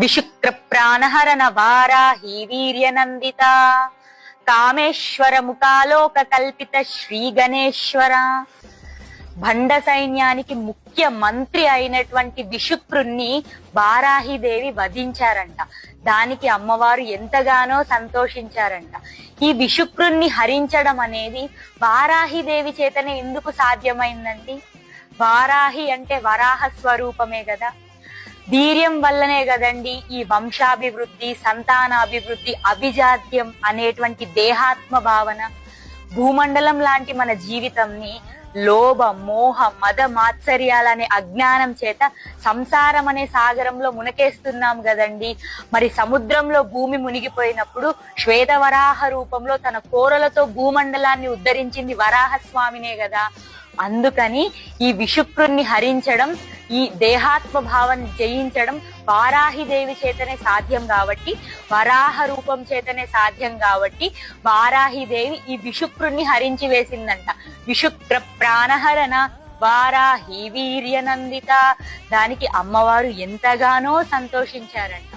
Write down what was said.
విశుక్ర ప్రాణహరణ వారాహి వీర్యనందిత కామేశ్వర ముఖాలోక కల్పిత శ్రీ గణేశ్వర భండ సైన్యానికి ముఖ్య మంత్రి అయినటువంటి విశుక్రుణ్ణి వారాహిదేవి వధించారంట. దానికి అమ్మవారు ఎంతగానో సంతోషించారంట. ఈ విశుక్రుణ్ణి హరించడం అనేది వారాహిదేవి చేతనే ఎందుకు సాధ్యమైందండి? వారాహి అంటే వరాహ స్వరూపమే కదా వీర్యం వల్లనే కదండి ఈ వంశాభివృద్ధి సంతానాభివృద్ధి అభిజాత్యం అనేటువంటి దేహాత్మ భావన. భూమండలం లాంటి మన జీవితంని లోభ మోహ మద మాత్సర్యాలనే అజ్ఞానం చేత సంసారం అనే సాగరంలో మునకేస్తున్నాం కదండి. మరి సముద్రంలో భూమి మునిగిపోయినప్పుడు శ్వేతవరాహ రూపంలో తన కోరలతో భూమండలాన్ని ఉద్ధరించింది వరాహ స్వామినే కదా. అందుకని ఈ విషుక్రుణ్ణి హరించడం ఈ దేహాత్మ భావం జయించడం వారాహిదేవి చేతనే సాధ్యం కాబట్టి వరాహ రూపం చేతనే సాధ్యం కాబట్టి వారాహిదేవి ఈ విషుక్రుణ్ణి హరించి వేసిందంట. విషుక్ర ప్రాణహరణ వారాహి వీర్యనందిత. దానికి అమ్మవారు ఎంతగానో సంతోషించారంట.